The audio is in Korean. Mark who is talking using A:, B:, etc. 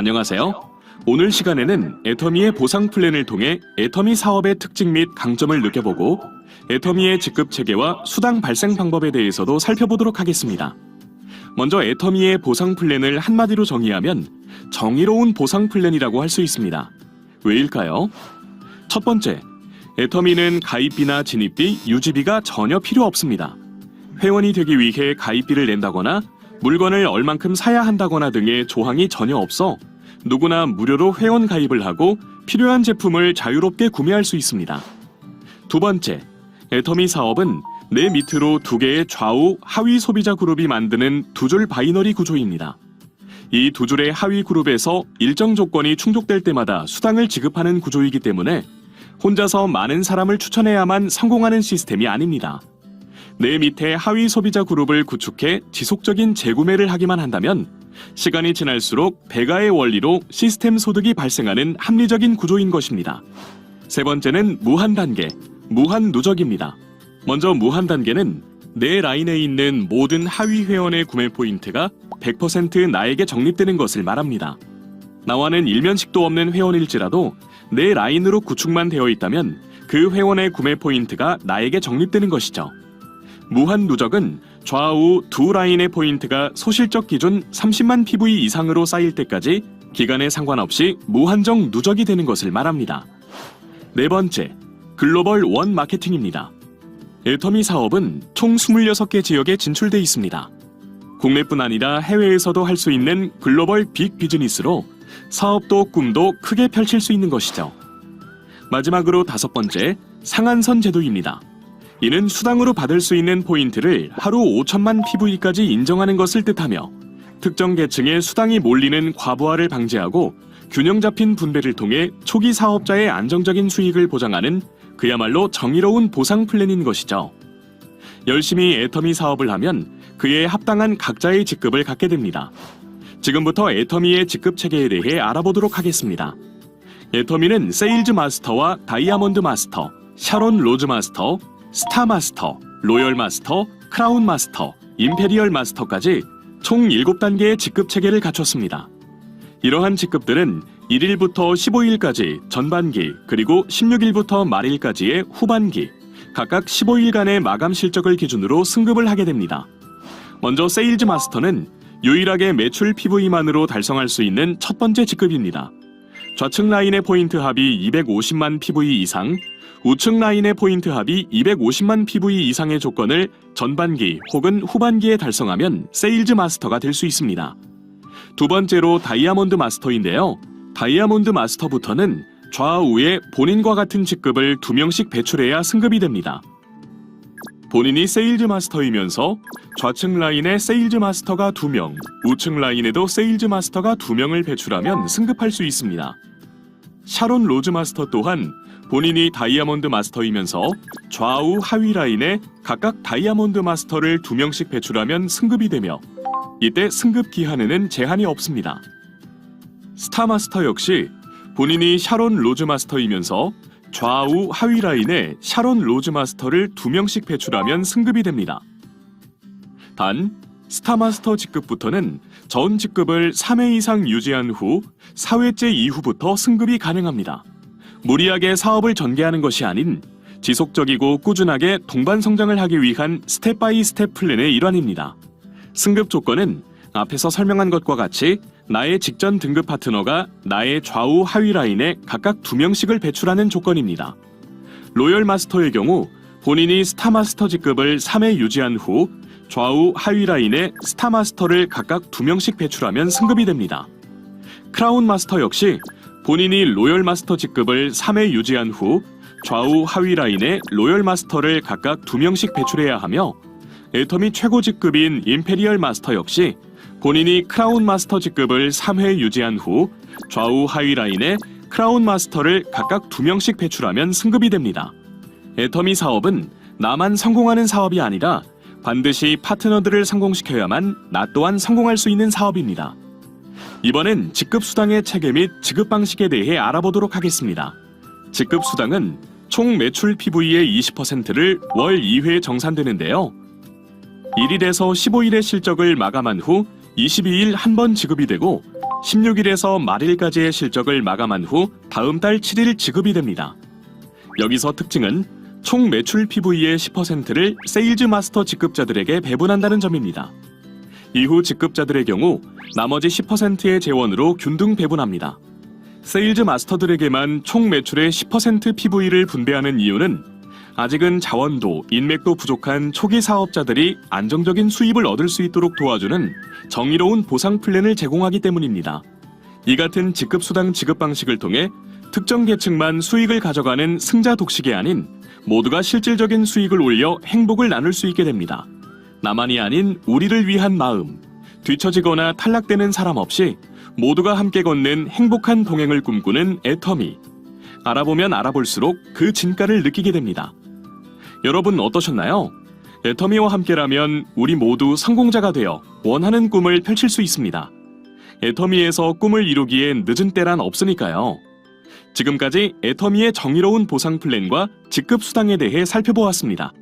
A: 안녕하세요. 오늘 시간에는 애터미의 보상 플랜을 통해 애터미 사업의 특징 및 강점을 느껴보고 애터미의 직급 체계와 수당 발생 방법에 대해서도 살펴보도록 하겠습니다. 먼저 애터미의 보상 플랜을 한마디로 정의하면 정의로운 보상 플랜이라고 할 수 있습니다. 왜일까요? 첫 번째, 애터미는 가입비나 진입비, 유지비가 전혀 필요 없습니다. 회원이 되기 위해 가입비를 낸다거나 물건을 얼만큼 사야 한다거나 등의 조항이 전혀 없어 누구나 무료로 회원 가입을 하고 필요한 제품을 자유롭게 구매할 수 있습니다. 두 번째, 애터미 사업은 내 밑으로 두 개의 좌우 하위 소비자 그룹이 만드는 두 줄 바이너리 구조입니다. 이 두 줄의 하위 그룹에서 일정 조건이 충족될 때마다 수당을 지급하는 구조이기 때문에 혼자서 많은 사람을 추천해야만 성공하는 시스템이 아닙니다. 내 밑에 하위 소비자 그룹을 구축해 지속적인 재구매를 하기만 한다면 시간이 지날수록 배가의 원리로 시스템 소득이 발생하는 합리적인 구조인 것입니다. 세 번째는 무한 단계, 무한 누적입니다. 먼저 무한 단계는 내 라인에 있는 모든 하위 회원의 구매 포인트가 100% 나에게 적립되는 것을 말합니다. 나와는 일면식도 없는 회원일지라도 내 라인으로 구축만 되어 있다면 그 회원의 구매 포인트가 나에게 적립되는 것이죠. 무한 누적은 좌우 두 라인의 포인트가 소실적 기준 30만 PV 이상으로 쌓일 때까지 기간에 상관없이 무한정 누적이 되는 것을 말합니다. 네 번째, 글로벌 원 마케팅입니다. 애터미 사업은 총 26개 지역에 진출돼 있습니다. 국내뿐 아니라 해외에서도 할 수 있는 글로벌 빅 비즈니스로 사업도 꿈도 크게 펼칠 수 있는 것이죠. 마지막으로 다섯 번째, 상한선 제도입니다. 이는 수당으로 받을 수 있는 포인트를 하루 5천만 PV까지 인정하는 것을 뜻하며 특정 계층의 수당이 몰리는 과부하를 방지하고 균형 잡힌 분배를 통해 초기 사업자의 안정적인 수익을 보장하는 그야말로 정의로운 보상 플랜인 것이죠. 열심히 애터미 사업을 하면 그에 합당한 각자의 직급을 갖게 됩니다. 지금부터 애터미의 직급 체계에 대해 알아보도록 하겠습니다. 애터미는 세일즈 마스터와 다이아몬드 마스터, 샤론 로즈 마스터, 스타 마스터, 로열 마스터, 크라운 마스터, 임페리얼 마스터까지 총 7단계의 직급 체계를 갖췄습니다. 이러한 직급들은 1일부터 15일까지 전반기 그리고 16일부터 말일까지의 후반기 각각 15일간의 마감 실적을 기준으로 승급을 하게 됩니다. 먼저 세일즈 마스터는 유일하게 매출 PV만으로 달성할 수 있는 첫 번째 직급입니다. 좌측 라인의 포인트 합이 250만 PV 이상, 우측 라인의 포인트 합이 250만 PV 이상의 조건을 전반기 혹은 후반기에 달성하면 세일즈 마스터가 될 수 있습니다. 두 번째로 다이아몬드 마스터인데요. 다이아몬드 마스터부터는 좌우에 본인과 같은 직급을 두 명씩 배출해야 승급이 됩니다. 본인이 세일즈 마스터이면서 좌측 라인에 세일즈 마스터가 두명 우측 라인에도 세일즈 마스터가 두명을 배출하면 승급할 수 있습니다. 샤론 로즈 마스터 또한 본인이 다이아몬드 마스터이면서 좌우 하위 라인에 각각 다이아몬드 마스터를 두 명씩 배출하면 승급이 되며 이때 승급 기한에는 제한이 없습니다. 스타 마스터 역시 본인이 샤론 로즈 마스터이면서 좌우 하위 라인에 샤론 로즈 마스터를 두 명씩 배출하면 승급이 됩니다. 단 스타 마스터 직급부터는 전 직급을 3회 이상 유지한 후 4회째 이후부터 승급이 가능합니다. 무리하게 사업을 전개하는 것이 아닌 지속적이고 꾸준하게 동반 성장을 하기 위한 스텝 바이 스텝 플랜의 일환입니다. 승급 조건은 앞에서 설명한 것과 같이 나의 직전 등급 파트너가 나의 좌우 하위 라인에 각각 두 명씩을 배출하는 조건입니다. 로열 마스터의 경우 본인이 스타 마스터 직급을 3회 유지한 후 좌우 하위 라인에 스타 마스터를 각각 두 명씩 배출하면 승급이 됩니다. 크라운 마스터 역시 본인이 로열 마스터 직급을 3회 유지한 후 좌우 하위 라인에 로열 마스터를 각각 두 명씩 배출해야 하며 애터미 최고 직급인 임페리얼 마스터 역시 본인이 크라운 마스터 직급을 3회 유지한 후 좌우 하위 라인에 크라운 마스터를 각각 두 명씩 배출하면 승급이 됩니다. 애터미 사업은 나만 성공하는 사업이 아니라 반드시 파트너들을 성공시켜야만 나 또한 성공할 수 있는 사업입니다. 이번엔 직급 수당의 체계 및 지급 방식에 대해 알아보도록 하겠습니다. 직급 수당은 총 매출 PV의 20%를 월 2회 정산되는데요. 1일에서 15일의 실적을 마감한 후 22일 한 번 지급이 되고 16일에서 말일까지의 실적을 마감한 후 다음 달 7일 지급이 됩니다. 여기서 특징은 총 매출 PV의 10%를 세일즈 마스터 직급자들에게 배분한다는 점입니다. 이후 직급자들의 경우 나머지 10%의 재원으로 균등 배분합니다. 세일즈 마스터들에게만 총 매출의 10% PV를 분배하는 이유는 아직은 자원도 인맥도 부족한 초기 사업자들이 안정적인 수입을 얻을 수 있도록 도와주는 정의로운 보상 플랜을 제공하기 때문입니다. 이 같은 직급 수당 지급 방식을 통해 특정 계층만 수익을 가져가는 승자 독식이 아닌 모두가 실질적인 수익을 올려 행복을 나눌 수 있게 됩니다. 나만이 아닌 우리를 위한 마음, 뒤처지거나 탈락되는 사람 없이 모두가 함께 걷는 행복한 동행을 꿈꾸는 애터미. 알아보면 알아볼수록 그 진가를 느끼게 됩니다. 여러분 어떠셨나요? 애터미와 함께라면 우리 모두 성공자가 되어 원하는 꿈을 펼칠 수 있습니다. 애터미에서 꿈을 이루기엔 늦은 때란 없으니까요. 지금까지 애터미의 정의로운 보상 플랜과 직급 수당에 대해 살펴보았습니다.